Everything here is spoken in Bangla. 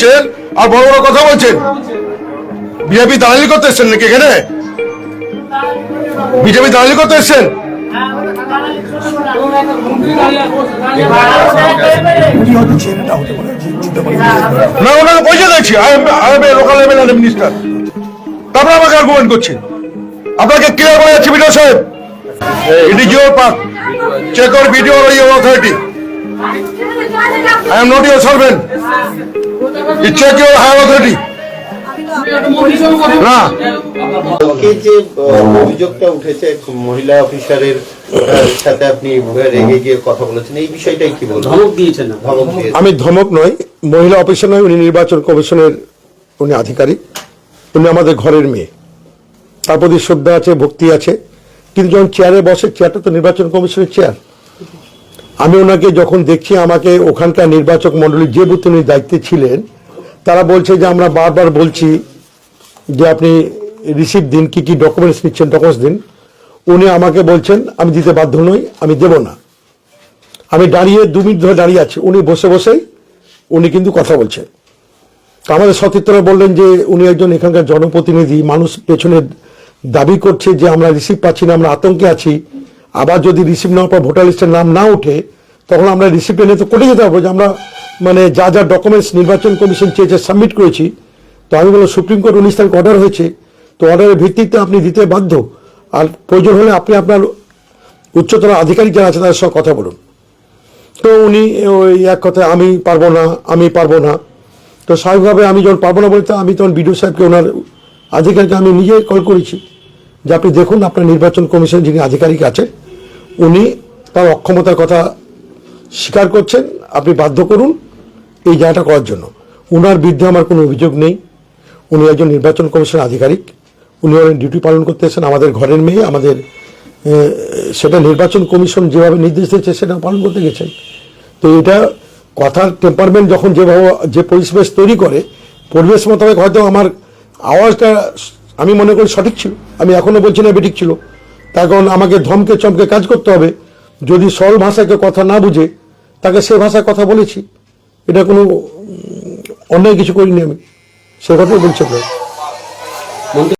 করছেন আর বড় বড় কথা বলছেন? বিজেপি দালালি করতে এসছেন নাকি এখানে? বিজেপি দালালি করতে এসছেন? না ওনাকে পয়সা লোকাল এমএলএ মিনিস্টার। তারপরে আমাকে আর্গুমেন্ট করছেন। আপনাকে ক্লিয়ার করে যাচ্ছি ভিডিও সাহেব। It is your park check or video your authority not your servant it check your higher authority না। যে অভিযোগটা উঠেছে মহিলা অফিসারের সাথে আপনি রেগে গিয়ে কথা বলেছেন এই বিষয়টাই কি বলবেন? ধমক দিয়েছেন। আমি ধমক নই মহিলা অফিসার নয় উনি নির্বাচন কমিশনের উনি আধিকারিক। উনি আমাদের ঘরের মেয়ে। তার প্রতি শ্রদ্ধা আছে ভক্তি আছে। কিন্তু যখন চেয়ারে বসে চেয়ারটা তো নির্বাচন কমিশনের চেয়ার আমি ওনাকে যখন দেখছি আমাকে ওখানকার নির্বাচক মণ্ডলীর যে বুথে উনি দায়িত্বে ছিলেন, তারা বলছে যে আমরা বারবার বলছি যে আপনি রিসিভ দিন, কি কি ডকুমেন্টস নিচ্ছেন ডকুমেন্টস দিন। উনি আমাকে বলছেন, আমি দিতে বাধ্য নই, আমি দেব না। আমি দাঁড়িয়ে, দু মিনিট ধরে দাঁড়িয়ে আছি। উনি বসে বসেই, উনি কিন্তু কথা বলছেন। তো আমাদের সতীর্থরা বললেন যে উনি একজন এখানকার জনপ্রতিনিধি, মানুষ পেছনে দাবি করছে যে আমরা রিসিভ পাচ্ছি না, আমরা আতঙ্কে আছি। আবার যদি রিসিভ নেওয়ার পর ভোটার লিস্টের নাম না ওঠে, তখন আমরা রিসিভ এনে তো কোর্টে যেতে হবে যে আমরা মানে যা যা ডকুমেন্টস নির্বাচন কমিশন চেয়েছে সাবমিট করেছি। তো আমি বললাম সুপ্রিম কোর্ট উনিশ তারিখ অর্ডার হয়েছে। তো অর্ডারের ভিত্তিতে আপনি দিতে বাধ্য। আর প্রয়োজন হলে আপনি আপনার উচ্চতর আধিকারিক যারা আছে তাদের সঙ্গে কথা বলুন। তো উনি ওই এক কথায়, আমি পারব না, আমি পারব না। তো স্বাভাবিকভাবে আমি যখন পারব না বলতে আমি তখন বিডিও সাহেবকে ওনার আধিকারিককে আমি নিজে কল করেছি। যে আপনি দেখুন, আপনার নির্বাচন কমিশন যিনি আধিকারিক আছেন উনি তার অক্ষমতার কথা স্বীকার করছেন, আপনি বাধ্য করুন এই জায়গাটা করার জন্য। ওনার বিরুদ্ধে আমার কোনো অভিযোগ নেই। উনি একজন নির্বাচন কমিশন আধিকারিক। উনি ওনার ডিউটি পালন করতে এসেছেন আমাদের ঘরের মেয়ে, আমাদের সেটা নির্বাচন কমিশন যেভাবে নির্দেশ দিয়েছে, সেটা পালন করতে গেছেন তো এটা কথার টেম্পারমেন্ট যখন যেভাবে, যে পরিবেশ তৈরি করে, পরিবেশ মোতাবেক হয়তো আমার আওয়াজটা আমি মনে করি সঠিক ছিল। আমি এখনও বলছি না বেঠিক ছিল। কারণ আমাকে ধমকে চমকে কাজ করতে হবে। যদি সরল ভাষাকে কথা না বুঝে, তাকে সে ভাষায় কথা বলেছি। এটা কোনো অন্যায় কিছু করিনি আমি। সে কথাই বলছি।